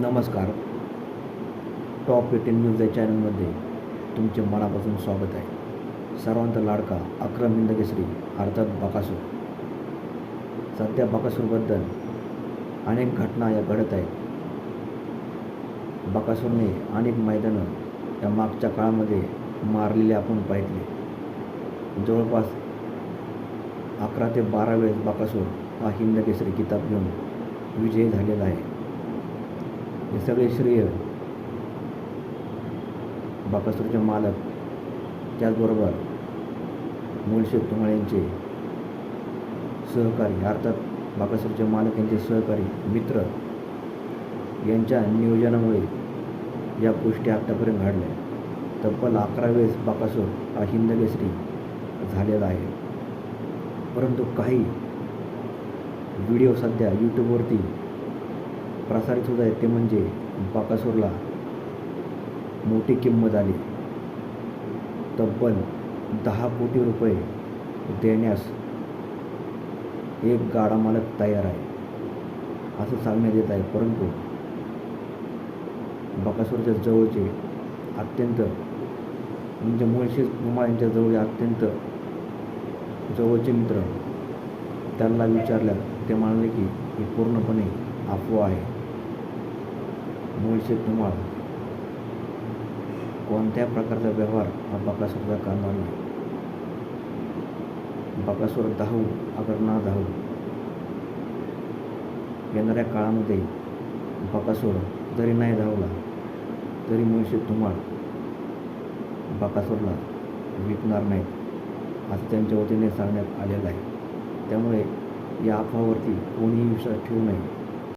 नमस्कार. Top eighteen news या चॅनलमध्ये तुमचे मनापासून स्वागत आहे. सर्वांत लाडका अक्रम हिंदकेसरी अर्थात बकासूर. सध्या बकासूरबद्दल अनेक घटना या घडत आहेत. बकासूरने अनेक मैदानं या मागच्या काळामध्ये मारलेले आपण पाहितले जवळपास अकरा ते बारा वेळेस बकासूर हा हिंदकेसरी किताब घेऊन विजयी झालेला आहे. हे सगळे श्रेय बाकासूरचे मालक त्याचबरोबर मुळशेख तुमाळ यांचे सहकारी अर्थात बाकासूरचे मालक यांचे सहकारी मित्र यांच्या नियोजनामुळे या गोष्टी आत्तापर्यंत घडल्या. तब्बल अकरा वेळेस बाकासूर हा हिंदकेसरी झालेला आहे. परंतु काही व्हिडिओ सध्या यूट्यूबवरती प्रसारित होत आहे ते म्हणजे बाकासूरला मोठी किंमत आली. तब्बल दहा कोटी रुपये देण्यास एक गाडा मालक तयार आहे असं सांगण्यात येत आहे. परंतु बकासूरच्या जवळचे अत्यंत म्हणजे मुळशी कुमार यांच्या जवळचे अत्यंत जवळचे मित्र त्यांना विचारलं ते म्हणाले की हे पूर्णपणे अफवा आहे. मुळशे धुमाळ कोणत्या प्रकारचा व्यवहार हा बकासूरचा करणार नाही. बकासूर धावू अगर ना धावू. येणाऱ्या काळामध्ये बकासूर जरी नाही धावला तरी मुळशी धुमाळ बकासूरला विकणार नाहीत असं त्यांच्या वतीने सांगण्यात आलेलं आहे. त्यामुळे या अफवावरती कोणीही विश्वास ठेवू नये.